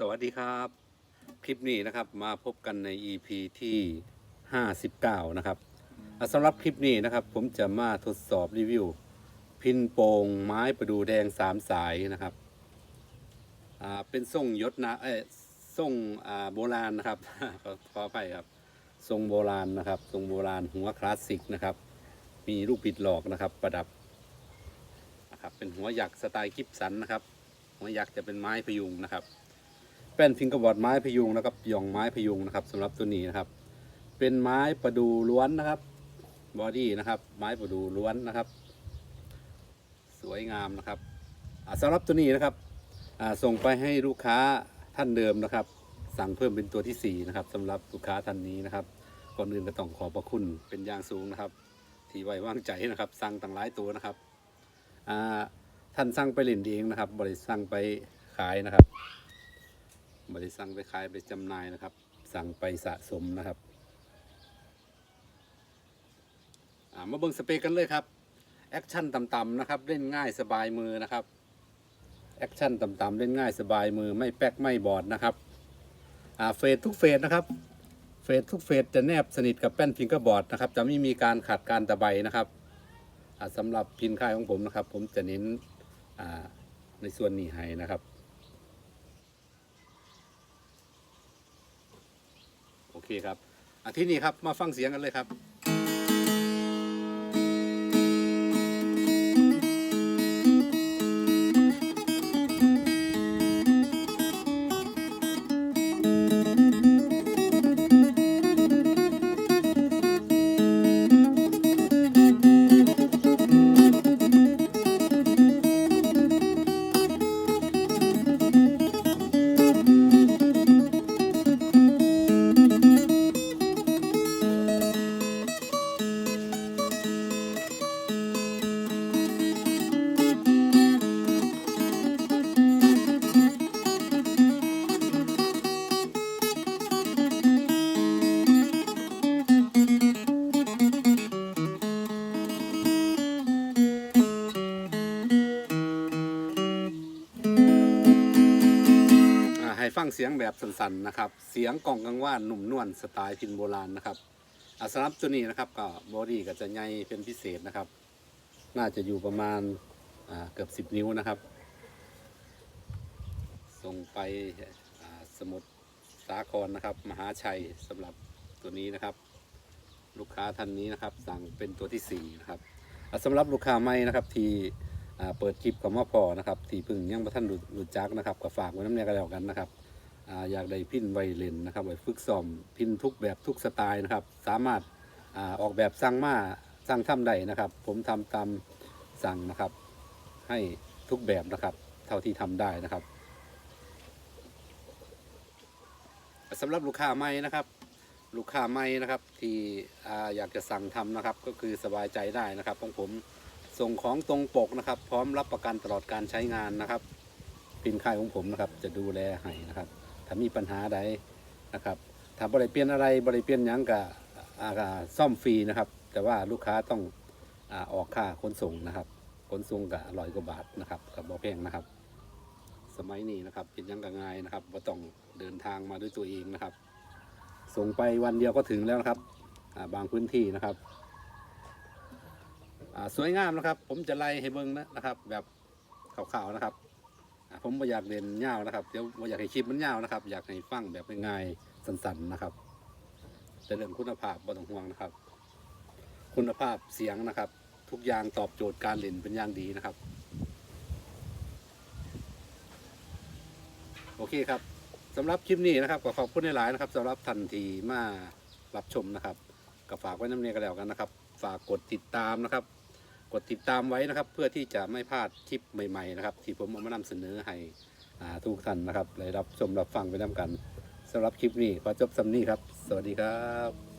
สวัสดีครับ คลิปนี้นะครับมาพบกันใน EP ที่ 59 นะครับสำหรับคลิปนี้นะครับ ผมจะมาทดสอบรีวิว พินโป่งไม้ประดูแดง3สายนะครับเป็นทรงยศนะเอ้ยทรงโบราณนะครับขออภัยครับ ทรงโบราณนะครับ ทรงโบราณหัวคลาสสิกนะครับ มีลูกปิดหลอกนะครับ ประดับนะครับเป็นหัวหยักสไตล์กิฟสันนะครับหัวหยักจะเป็นไม้พยุงนะครับ แป้นฟิงกร์บอร์ดไม้พยุงนะครับหย่องไม้พยุงนะครับสำหรับตัวนี้นะครับ เป็นไม้ประดูล้วนนะครับบอดี้นะครับ ไม้ประดูล้วนนะครับ สวยงามนะครับอ่าสำหรับตัวนี้นะครับส่งไปให้ลูกค้าท่านเดิมนะครับ สั่งเพิ่มเป็นตัวที่สี่นะครับสำหรับลูกค้าท่านนี้นะครับก่อนอื่นก็ต้องขอบพระคุณเป็นอย่างสูงนะครับ ที่ไว้วางใจนะครับ สั่งต่างหลายตัวนะครับท่านสั่งไปเล่นเองนะครับ บริสั่งไปขายนะครับ บริสั่งไปขายไปจำหน่ายนะครับ สั่งไปสะสมนะครับมาเบิ่งสเปคกันเลยครับแอคชั่นต่ำๆนะครับเล่นง่ายสบายมือนะครับแอคชั่นต่ำๆเล่นง่ายสบายมือไม่แป๊กไม่บอดนะครับเฟสทุกเฟสนะครับเฟสทุกเฟสจะแนบสนิทกับแป้นพิงเกอร์บอร์ดนะครับจะไม่มีการขัดการตะไบนะครับอ่าสำหรับพินค่ายของผมนะครับ ผมจะเน้นในส่วนนี้ให้นะครับ โอ เคครับอาที่นี่ครับมาฟังเสียงกันเลยครับ งเสียงแบบสันๆนะครับ เสียงกล่องกังว่านหนุ่มนวลสไตล์พินโบราณนะครับอ่าสำหรับตัวนี้นะครับก็บอดี้ก็จะใหญ่เป็นพิเศษนะครับ น่าจะอยู่ประมาณาเกือบ 10 นิ้วนะครับ ส่งไปสมุทรสาครนะครับ มหาชัยสำหรับตัวนี้นะครับ ลูกค้าท่านนี้นะครับ สั่งเป็นตัวที่4นะครับอ่าสำหรับลูกค้าใหม่นะครับที่เปิดคลิปกับมาพอนะครับ ที่พึ่งยังบ่ท่านรู้รู้จักนะครับก็ฝากไว้น้ำเนียกันแล้วกันนะครับ อยากได้พินไวเลนนะครับไว้ฝึกซ้อมพินทุกแบบทุกสไตล์นะครับ สามารถออกแบบสั่งมาสั่งทำได้นะครับ ผมทำตามสั่งนะครับ ให้ทุกแบบนะครับ เท่าที่ทำได้นะครับสำหรับลูกค้าใหม่นะครับ ลูกค้าใหม่นะครับ ที่อ่อยากจะสั่งทำนะครับ ก็คือสบายใจได้นะครับของผมส่งของตรงปกนะครับ พร้อมรับประกันตลอดการใช้งานนะครับพินค่ายของผมนะครับ จะดูแลให้นะครับ ถ้ามีปัญหาใดนะครับถ้าบริเปลี่ยนอะไรบริเปลี่ยนยังกับซ่อมฟรีนะครับ แต่ว่าลูกค้าต้องออกค่าขนส่งนะครับขนส่งกับร้อยกว่าบาทนะครับกับบอแพงนะครับ สมัยนี้นะครับเป็นยังกับง่ายนะครับว่าต้องเดินทางมาด้วยตัวเองนะครับ ส่งไปวันเดียวก็ถึงแล้วนะครับบางพื้นที่นะครับสวยงามนะครับ ผมจะไล่ให้เบิ้งนะนะครับ แบบขาวๆนะครับ ผมไม่อยากเรียนยาวนะครับเดี๋ยวบ่อยากให้คลิปมันยาวนะครับ อยากให้ฟังแบบง่ายๆสั้นๆนะครับ แต่เรื่องคุณภาพบ่ต้องห่วงนะครับ คุณภาพเสียงนะครับ ทุกอย่างตอบโจทย์การเล่นเป็นอย่างดีนะครับ โอเคครับสำหรับคลิปนี้นะครับก็ขอบคุณหลายๆนะครับสำหรับท่านทีมารับชมนะครับก็ฝากไว้น้ำเนียกันแล้วกันนะครับ ฝากกดติดตามนะครับ กดติดตามไว้นะครับ เพื่อที่จะไม่พลาดคลิปใหม่ๆนะครับ ที่ผมเอามานำเสนอให้ทุกท่านนะครับได้รับชมรับฟังไปน้ำกันสำหรับคลิปนี้ขอจบสำนี้ครับ สวัสดีครับ